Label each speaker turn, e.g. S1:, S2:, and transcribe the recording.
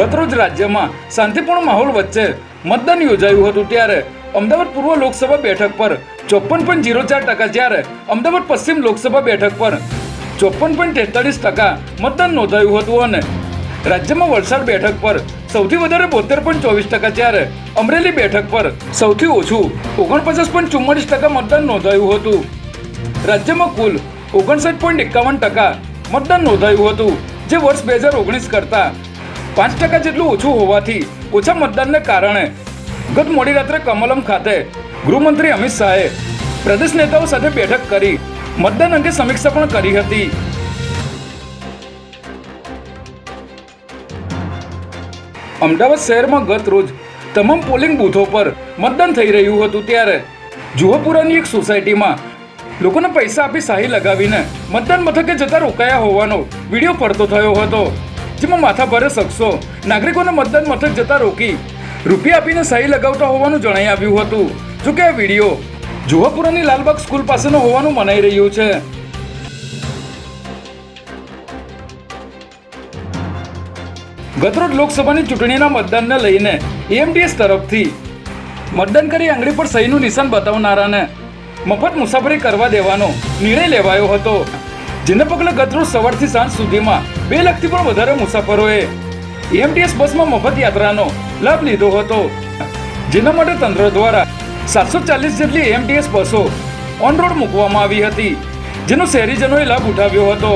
S1: ગતરોજ રાજ્યમાં શાંતિપૂર્ણ માહોલ વચ્ચે મતદાન યોજાયું હતું ત્યારે અમદાવાદ પૂર્વ લોકસભા બેઠક પર ચોપન પોઈન્ટ જીરો ચાર ટકા જ્યારે અમદાવાદ પશ્ચિમ લોકસભા બેઠક પર ચોપન પોઈન્ટ તેતાલીસ ટકા મતદાન નોંધાયું હતું અને રાજ્યમાં વલસાડ બેઠક પર સૌથી વધારે બોતેર પોઈન્ટ ચોવીસ ટકા જ્યારે અમરેલી બેઠક પર સૌથી ઓછું ઓગણપચાસ પોઈન્ટ ચુમ્માલીસ ટકા મતદાન નોંધાયું હતું. રાજ્યમાં કુલ ઓગણસાઠ પોઈન્ટ એકાવન ટકા મતદાન નોંધાયું હતું, જે વર્ષ બે હજાર ઓગણીસ કરતાં પાંચ ટકા જેટલું ઓછું હોવાથી ઓછા મતદાનને કારણે ગત મોડી રાત્રે કમલમ ખાતે ગૃહમંત્રી અમિત શાહે પ્રદેશ નેતાઓ સાથે બેઠક કરી મતદાન અંગે સમીક્ષા પણ કરી હતી. અમદાવાદ શહેરમાં ગત રોજ તમામ પોલિંગ બૂથો પર મતદાન થઈ રહ્યું હતું ત્યારે જુહાપુરાની એક સોસાયટીમાં લોકોને પૈસા આપી શાહી લગાવીને મતદાન મથકે જતા રોકાયા હોવાનો વીડિયો પડતો થયો હતો. જેમાં માથાભારે શખ્સો. નાગરિકોને મતદાન મથક જતા રોકી. રૂપિયા આપીને સહી લગાવતા હોવાનું જણાઈ આવ્યું હતું. જોકે આ વીડિયો જુહાપુરાની લાલબાગ સ્કૂલ પાસેનો હોવાનું મનાઈ રહ્યું છે. ગતરોજ લોકસભાની ચૂંટણીના મતદાનને લઈને એએમડીએસ તરફથી મતદાન કરી આંગળી પર સહીનું નિશાન બતાવનારાને મફત મુસાફરી કરવા દેવાનો નિર્ણય લેવાયો હતો. જેને પગલે ગતરોજ સવારથી સાંજ સુધીમાં બે લાખથી પણ વધારે મુસાફરોએ એએમટીએસ બસમાં મફત યાત્રાનો લાભ લીધો હતો. જેના માટે તંત્ર દ્વારા સાતસો ચાલીસ જેટલી એમટીએસ બસો ઓન રોડ મૂકવામાં આવી હતી, જેનો શહેરીજનોએ લાભ ઉઠાવ્યો હતો.